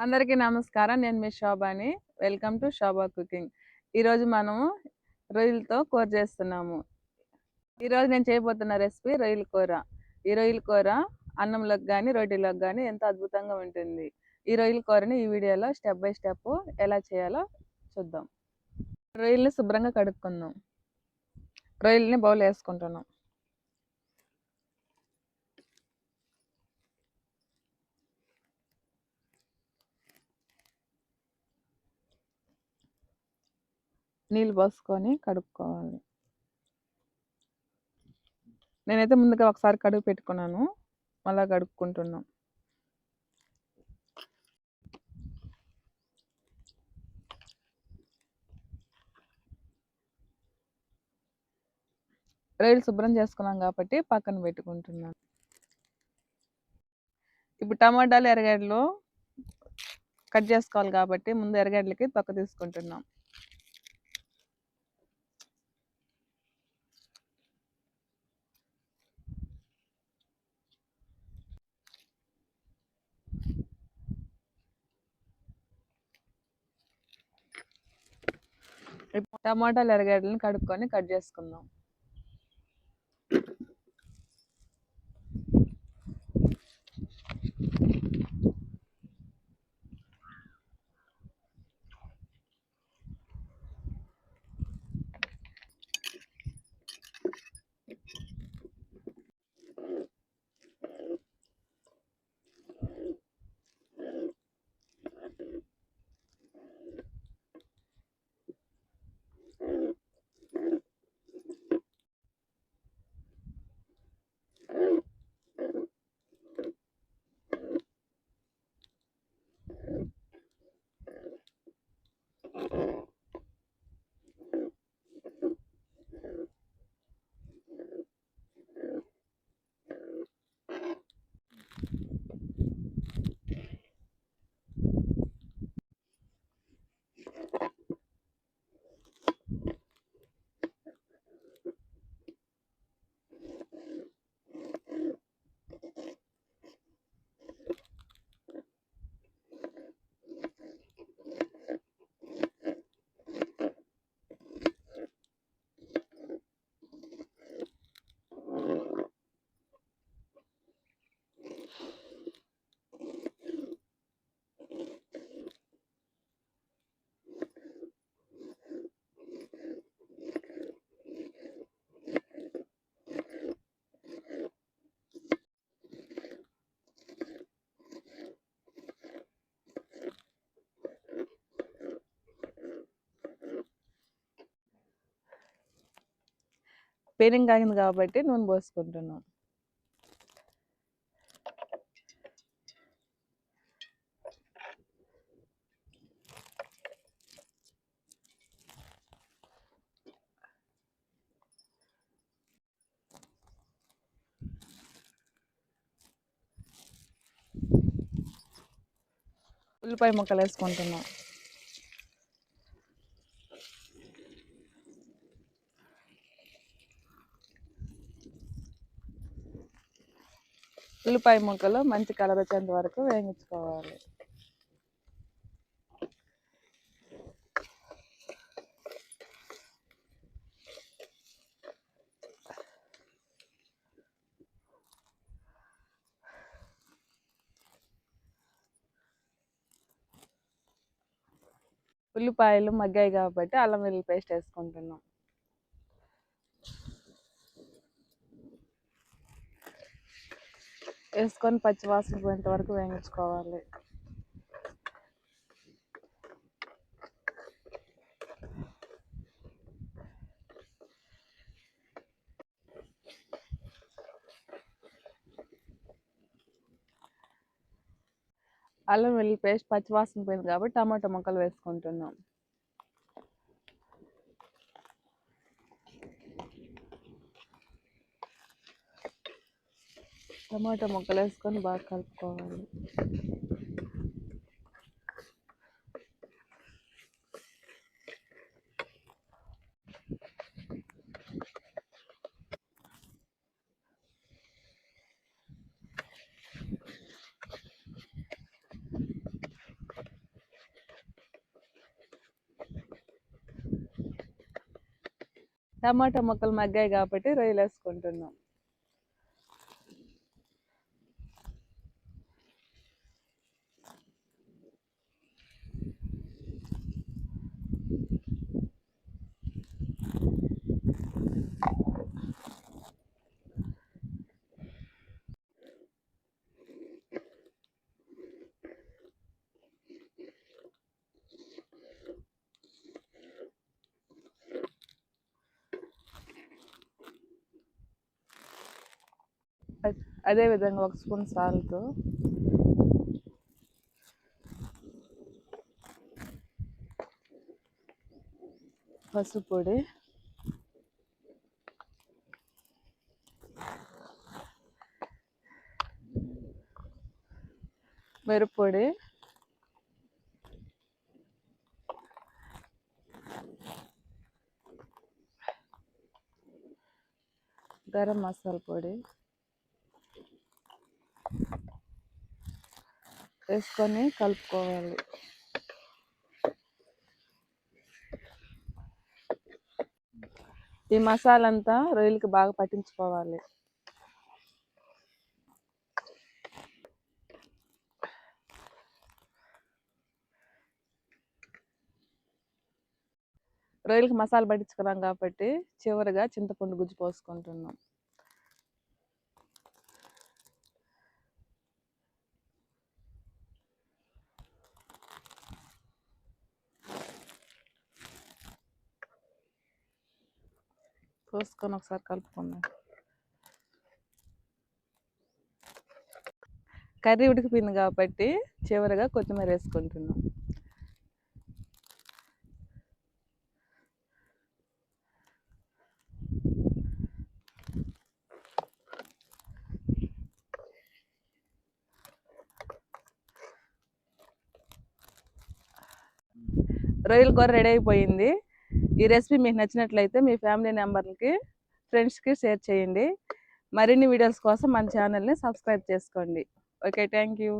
అందరికీ నమస్కారం. నేను మీ శోభాని. Welcome to Shobha cooking. ఈరోజు మనము రొయ్యలతో కూర చేస్తున్నాము. ఈరోజు నేను చేయబోతున్న రెసిపీ రొయ్యల కూర. ఈ రొయ్యల కూర అన్నంలోకి కానీ రొట్టెలోకి కానీ ఎంతో అద్భుతంగా ఉంటుంది. ఈ రొయ్యల కూరని ఈ వీడియోలో స్టెప్ బై స్టెప్ ఎలా చేయాలో చూద్దాం. రొయ్యల్ని శుభ్రంగా కడుక్కుందాం. రొయ్యల్ని బౌల్ వేసుకుంటున్నాం. నీళ్ళు పోసుకొని కడుక్కోవాలి. నేనైతే ముందుగా ఒకసారి కడుగు పెట్టుకున్నాను. మళ్ళీ కడుక్కుంటున్నాం. రైలు శుభ్రం చేసుకున్నాం కాబట్టి పక్కన పెట్టుకుంటున్నాను. ఇప్పుడు టమాటాలు ఎరగడ్డలు కట్ చేసుకోవాలి కాబట్టి ముందు ఎరగడ్డలకి తొక్క తీసుకుంటున్నాం. టమాటాలు ఎరగడ్డలను కడుక్కొని కట్ చేసుకుందాం. పెనం కాగింది కాబట్టి నూనె పోసుకుంటున్నాం. ఉల్లిపాయ ముక్కలు వేసుకుంటున్నాం ఉల్లిపాయ ముక్కలు మంచి కలర్ వరకు వేయించుకోవాలి. ఉల్లిపాయలు మగ్గాయి కాబట్టి అల్లం వెల్లుల్లి పేస్ట్ వేసుకుంటున్నాం. వేసుకొని పచ్చివాసన పోయేంత వరకు వేయించుకోవాలి. అల్లం వెల్లి పేస్ట్ పచ్చివాసన పోయింది కాబట్టి టమాటా ముక్కలు వేసుకుంటున్నాం. టమాటా ముక్కలు వేసుకొని బాగా కలుపుకోవాలి. టమాటా మొక్కలు మగ్గాయి కాబట్టి రొయ్యలు వేసుకుంటున్నాం అదే విధంగా ఒక స్పూన్ సాల్ట్. పసుపు పొడి. మిరప్పొడి గరం మసాలా పొడి. వేసుకొని కలుపుకోవాలి. ఈ మసాలా అంతా రొయ్యలకి బాగా పట్టించుకోవాలి. రొయ్యలకి మసాలా పట్టించుకున్నాం కాబట్టి చివరిగా చింతపండు గుజ్జు పోసుకుంటున్నాం. కోసుకొని ఒకసారి కలుపుకుందాం కర్రీ ఉడికిపోయింది కాబట్టి చివరిగా కొత్తిమీర వేసుకుంటున్నాం. రొయ్యల కూర రెడీ అయిపోయింది. ఈ రెసిపీ మీకు నచ్చినట్లయితే మీ ఫ్యామిలీ మెంబర్లకి ఫ్రెండ్స్కి షేర్ చేయండి. మరిన్ని వీడియోస్ కోసం మన ఛానల్ని సబ్స్క్రైబ్ చేసుకోండి. Okay thank you